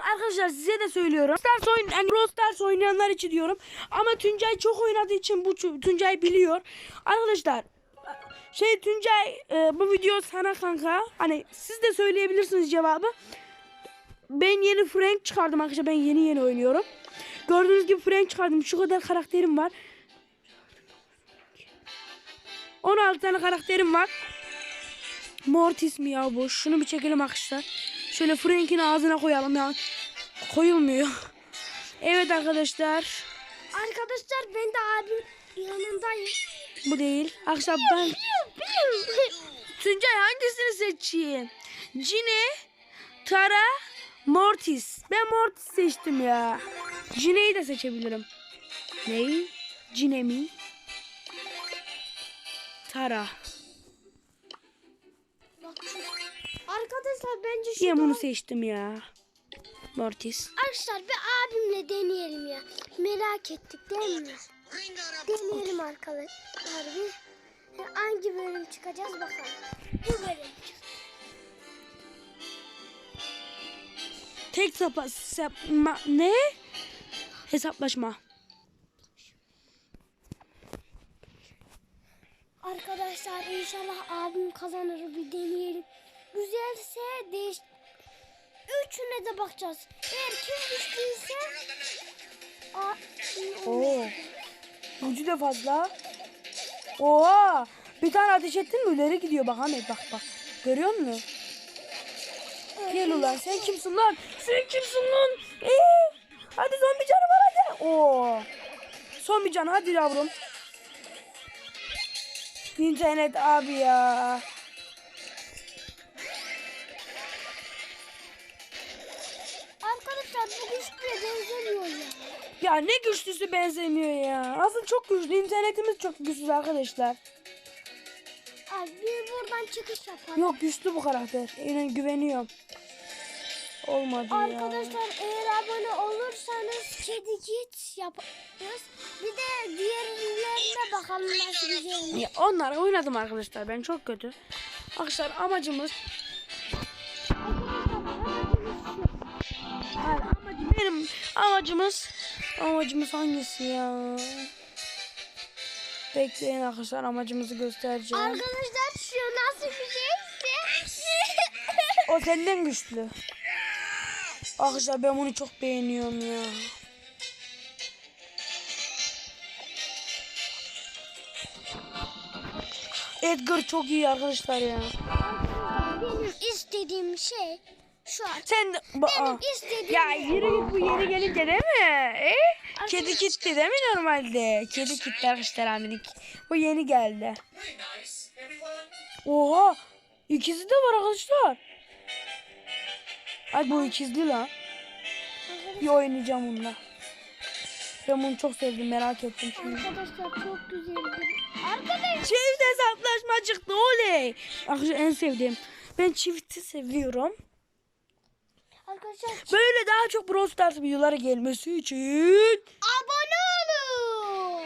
Arkadaşlar size de söylüyorum. Stars oyun, yani Brawl oynayanlar için diyorum. Ama Tuncay çok oynadığı için bu Tuncay biliyor. Arkadaşlar şey Tuncay e, bu video sana kanka. Hani siz de söyleyebilirsiniz cevabı. Ben yeni Frank çıkardım arkadaşlar. Ben yeni yeni oynuyorum. Gördüğünüz gibi Frank çıkardım. Şu kadar karakterim var. 16 tane karakterim var. Mortis mi ya bu? Şunu bir çekelim arkadaşlar. Şöyle Frank'in ağzına koyalım ya. Koyulmuyor. Evet arkadaşlar. Arkadaşlar ben de abim yanındayım. Bu değil. Arkadaşlar ben Tuncay hangisini seçeyim? Cine, Tara, Mortis. Ben Mortis seçtim ya. Cine'yi de seçebilirim. Neyi? Cine mi? Tara. Arkadaşlar bence şu da- bunu seçtim ya. Mortis. Arkadaşlar bir abimle deneyelim ya. Merak ettik değil mi? Deneyelim arkadaşlar bir. Hangi bölüm çıkacağız bakalım. Bu bölüm. Tek sapa, sapma, ne? Hesaplaşma. Arkadaşlar inşallah abim kazanır bir deneyelim. Güzelse değiş... Üçüne de bakacağız. Eğer kim güçlüyse... A... Oo. Gücü de fazla. Oha. Bir tane ateş ettin mi ileri gidiyor bak Ahmet bak bak. Görüyor musun? Gel ulan sen kimsin lan? Sen kimsin lan? Ee, hadi zombi canı var hadi. Oo. Son bir can hadi yavrum. İnternet abi ya. Ya ne güçlüsü benzemiyor ya. Aslında çok güçlü. İnternetimiz çok güçlü arkadaşlar. Abi buradan çıkış yapalım. Yok güçlü bu karakter. Yine güveniyorum. Olmadı ya. Arkadaşlar eğer abone olursanız kedi git yaparız. Bir de diğerlerine bakalım nasıl güzel. Ya onlar oynadım arkadaşlar. Ben çok kötü. Arkadaşlar amacımız Hayır, amacım benim amacımız amacımız hangisi ya? Bekleyin arkadaşlar amacımızı göstereceğim. Arkadaşlar şu nasıl bir şeyse. O senden güçlü. Arkadaşlar ben bunu çok beğeniyorum ya. Edgar çok iyi arkadaşlar ya. Benim istediğim şey an. Sen Benim istediğim Ya yürü git bu yeni gelince değil mi? E? Kedi gitti değil mi normalde? Kedi gitti arkadaşlar amirik. Bu yeni geldi. Oha! İkisi de var arkadaşlar. Ay bu ikizli lan. Bir oynayacağım bununla. Ben bunu çok sevdim merak ettim şimdi. Arkadaşlar çok güzeldir. Arkadaşlar Çift hesaplaşma çıktı oley. Arkadaşlar en sevdiğim. Ben çifti seviyorum. Arkadaşlar Böyle daha çok Brawl Stars videoları gelmesi için abone olun.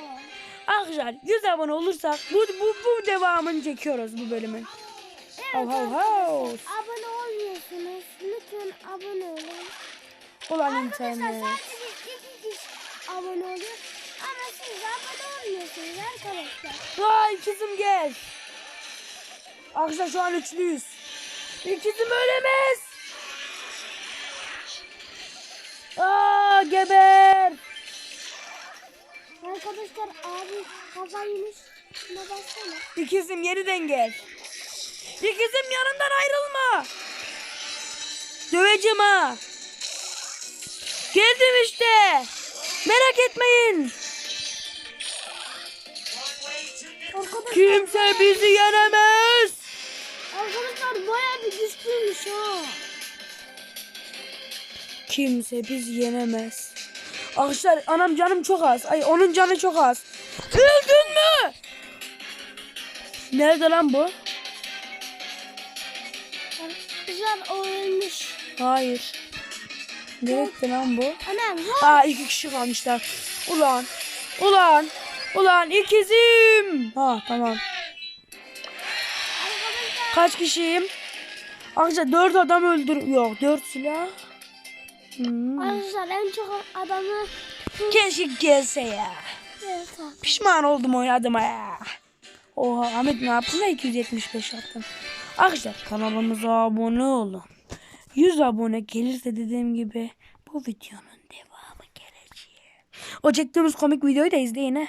Arkadaşlar 100 abone olursak bu, bu, bu devamını çekiyoruz bu bölümün. Hav hav hav. Abone olmuyorsunuz. Lütfen abone olun. Arkadaşlar internet. sadece iki kişi abone oluyor. Ama siz abone olmuyorsunuz arkadaşlar. Vay ikizim gel. Arkadaşlar şu an üçlüyüz. İkizim ölemez. Arkadaşlar abi kaza yemiş. Şuna baksana. İkizim yeniden gel. İkizim yanımdan ayrılma. Döveceğim ha. Geldim işte. Merak etmeyin. Arkadaşlar, Kimse bizi yenemez. arkadaşlar baya bir güçlüymüş ha. Kimse bizi yenemez. Arkadaşlar anam canım çok az. Ay onun canı çok az. Öldün mü? Nerede lan bu? Arkadaşlar o ölmüş. Hayır. Nerede lan bu? Anam Aa iki kişi kalmışlar. Ulan. Ulan. Ulan ikizim. Ha tamam. Kaç kişiyim? Arkadaşlar dört adam öldür. Yok dört silah. Hmm. Arkadaşlar en çok adamı Keşke gelse ya. Evet. Pişman oldum oynadıma ya. Oha Ahmet ne yaptın da 275 yaptın. Arkadaşlar kanalımıza abone olun. 100 abone gelirse dediğim gibi bu videonun devamı gelecek. O çektiğimiz komik videoyu da izleyin he.